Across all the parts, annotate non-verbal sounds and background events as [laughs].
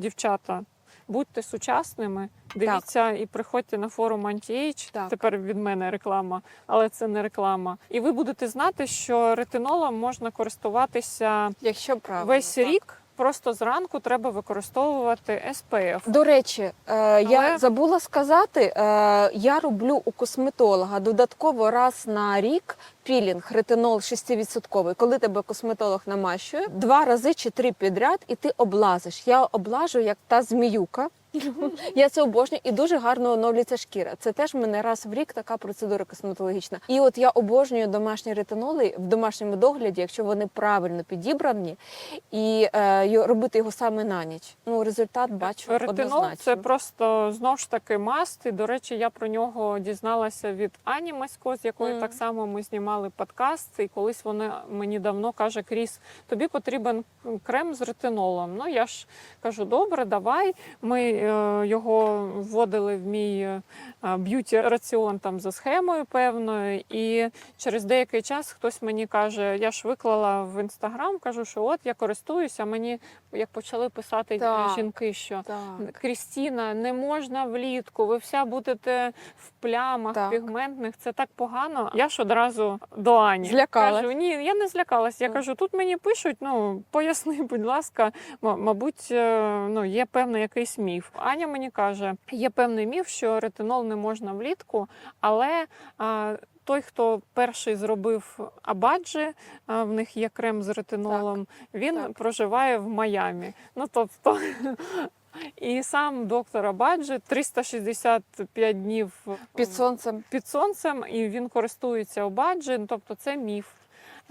Дівчата, будьте сучасними, дивіться і приходьте на форум Anti-Age. Так. Тепер від мене реклама, але це не реклама. І ви будете знати, що ретинолом можна користуватися Якщо правильно. весь так. рік. Просто зранку треба використовувати SPF. До речі, е, Але- я забула сказати, е, я роблю у косметолога додатково раз на рік пілінг ретинол 6%. Коли тебе косметолог намащує, два рази чи три підряд, і ти облазиш. Я облажу як та зміюка. [laughs] Я це обожнюю і дуже гарно оновлюється шкіра. Це теж в мене раз в рік така процедура косметологічна. І от я обожнюю домашні ретиноли в домашньому догляді, якщо вони правильно підібрані, і е, робити його саме на ніч. Ну результат бачу Ретинол однозначно. це просто знову ж таки маст. І, до речі, я про нього дізналася від Ані Масько, з якою Мгм. так само ми знімали подкаст. І колись вона мені давно каже: Кріс, тобі потрібен крем з ретинолом. Ну я ж кажу, добре, давай. Ми його вводили в мій е, б'юті раціон там за схемою певною. І через деякий час хтось мені каже: я ж виклала в інстаграм, кажу, що от я користуюся. Мені як почали писати Так. жінки, що Так. Крістіна, не можна влітку, ви вся будете в плямах Так. пігментних. Це так погано. Я ж одразу до Ані Злякалась. кажу: ні, я не злякалась. Я Так. кажу, тут мені пишуть. Ну поясни, будь ласка, мабуть, е, ну є певний якийсь міф. Аня мені каже, є певний міф, що ретинол не можна влітку, але. а, той, хто перший зробив абаджі, в них є крем з ретинолом, він так. проживає в Майамі. Ну тобто, [laughs] і сам доктор Абаджі 365 днів Під сонцем. під сонцем, і він користується Абаджі. Ну, Тобто, це міф.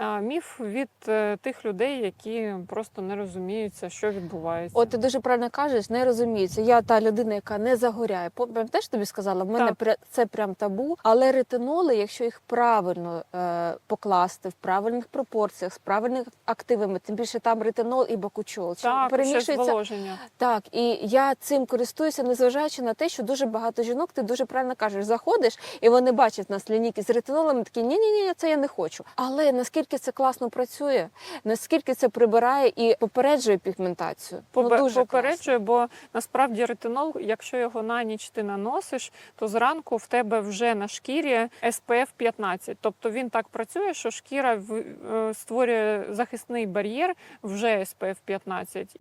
Міф від е, тих людей, які просто не розуміються, що відбувається. От ти дуже правильно кажеш, не розуміється. Я та людина, яка не загоряє. Пам'ятаєш, тобі сказала, в мене Так. це прям табу. Але ретиноли, якщо їх правильно е, покласти в правильних пропорціях, з правильними активами, тим більше там ретинол і бакучол. так, перемішується зволоження. Так, і я цим користуюся, незважаючи на те, що дуже багато жінок, ти дуже правильно кажеш, заходиш, і вони бачать нас лінійки з ретинолом, такі ні, ні, ні, це я не хочу. Але наскільки це класно працює, наскільки це прибирає і попереджує пігментацію. Побе- ну, дуже попереджує, бо насправді ретинол, якщо його на ніч ти наносиш, то зранку в тебе вже на шкірі SPF 15. Тобто він так працює, що шкіра е, створює захисний бар'єр вже SPF 15.